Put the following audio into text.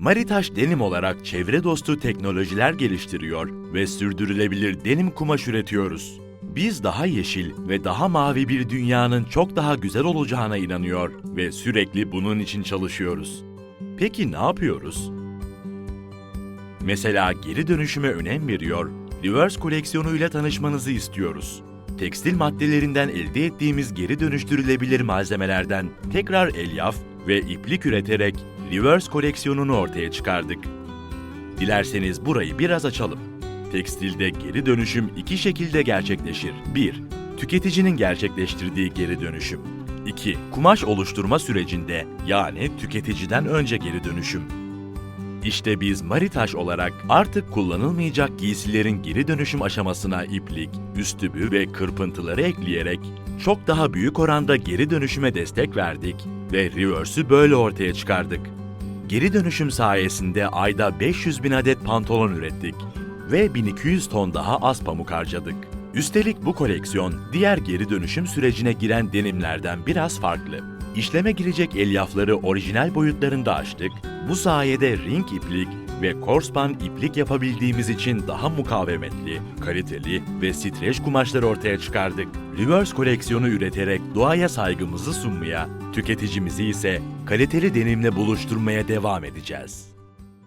Maritaş Denim olarak çevre dostu teknolojiler geliştiriyor ve sürdürülebilir denim kumaş üretiyoruz. Biz daha yeşil ve daha mavi bir dünyanın çok daha güzel olacağına inanıyor ve sürekli bunun için çalışıyoruz. Peki ne yapıyoruz? Mesela geri dönüşüme önem veriyor, Reverse koleksiyonuyla tanışmanızı istiyoruz. Tekstil maddelerinden elde ettiğimiz geri dönüştürülebilir malzemelerden tekrar elyaf ve iplik üreterek Reverse koleksiyonunu ortaya çıkardık. Dilerseniz burayı biraz açalım. Tekstilde geri dönüşüm iki şekilde gerçekleşir. 1. Tüketicinin gerçekleştirdiği geri dönüşüm. 2. Kumaş oluşturma sürecinde yani tüketiciden önce geri dönüşüm. İşte biz Maritaş olarak artık kullanılmayacak giysilerin geri dönüşüm aşamasına iplik, üstübü ve kırpıntıları ekleyerek çok daha büyük oranda geri dönüşüme destek verdik ve Reverse'ü böyle ortaya çıkardık. Geri dönüşüm sayesinde ayda 500 bin adet pantolon ürettik ve 1200 ton daha az pamuk harcadık. Üstelik bu koleksiyon diğer geri dönüşüm sürecine giren denimlerden biraz farklı. İşleme girecek elyafları orijinal boyutlarında açtık. Bu sayede ring iplik ve korspan iplik yapabildiğimiz için daha mukavemetli, kaliteli ve streç kumaşlar ortaya çıkardık. Reverse koleksiyonu üreterek doğaya saygımızı sunmaya, tüketicimizi ise kaliteli denimle buluşturmaya devam edeceğiz.